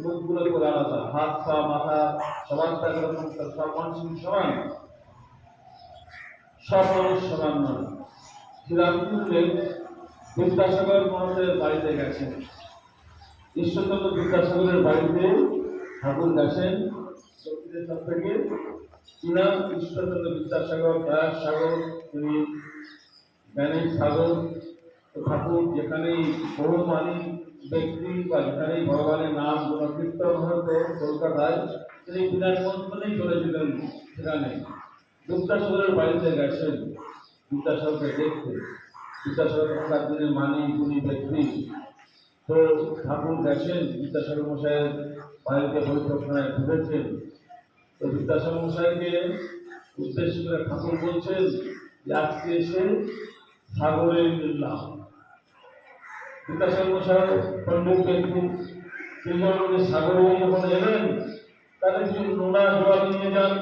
মুখগুলো করে আলাদা হাত, পা, মাথা, সবার তার সব সমান। সব মানুষ সমান নয়। বিদ্যাসাগর মহাশয়ের বাড়িতে গেছেন। ঈশ্বরচন্দ্র বিদ্যাসাগরের বাড়িতে ঠাকুর গেছেন। থেকে চীনা ঈশ্বরচন্দ্র বিদ্যাসাগর দয়ার সাগর, তিনি জ্ঞানের সাগর ঠাকুর যেখানেই বহু মানি ব্যক্তি বা যেখানেই ভগবানের নাম কোনো কীর্তন হতো কলকাতায় তিনি বিনা নিমন্ত্রণেই চলেছিলেন সেখানে। বিদ্যাসাগরের বাড়িতে গেছেন। বিদ্যাসাগরকে দেখতে। বিদ্যাসাগর তখনকার দিনে মানি, গুণী ব্যক্তি। তো ঠাকুর গেছেন বিদ্যাসাগর মশাইয়ের বাড়িতে বৈঠকখানায় ঢুকেছেন। তো বিদ্যাসাগর মশাইকে উদ্দেশ্য করে ঠাকুর বলছেন যে আজকে এসে সাগরে মিললাম যখন ওই যখন এলেন তাহলে কিছু নোনা জল নিয়ে যান।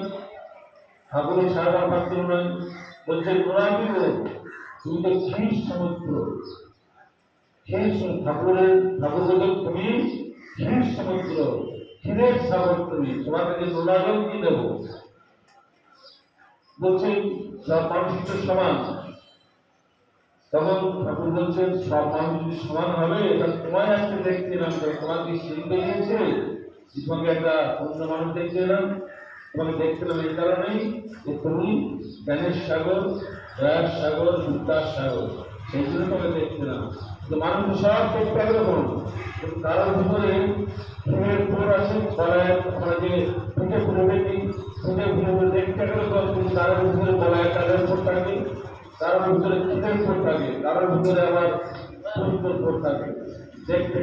ঠাকুরের সারা পাত্র নয় বলছে নোনা তুমি তো খ্রিস সমুদ্র। খ্রিস ঠাকুরের, ঠাকুর বলছেন, তুমি খ্রিস সমুদ্র, ক্ষীরের তুমি। তোমার কাছে নোনা জল কি দেবো? বলছেন, সব মানুষ সমান। তখন ঠাকুর বলছেন, সব মানুষ যদি সমান হবে, এটা তোমায় আজকে তো তোমার কি সিঁড়ি বেরিয়েছে তোমাকে একটা অন্য মানুষ দেখতে এলাম, তোমাকে দেখতে এলাম এই কারণেই যে তুমি জ্ঞানের সাগর, দয়ার সাগর বিদ্যার সাগর, সেই জন্য তোমাকে দেখতে এলাম। তো মানুষ সব দেখতে কিন্তু কারোর ভিতরে ফুলের পোর আছে, গলায় আমরা যে ফুটে ফুলে দেখি, ফুটে ফুলে ফুলে দেখতে গেলে তো কিন্তু কারোর ভিতরে গলায় কারোর ভিতরে পোর থাকে? কারোর ভিতরে আবার সুন্দর থাকে। দেখতে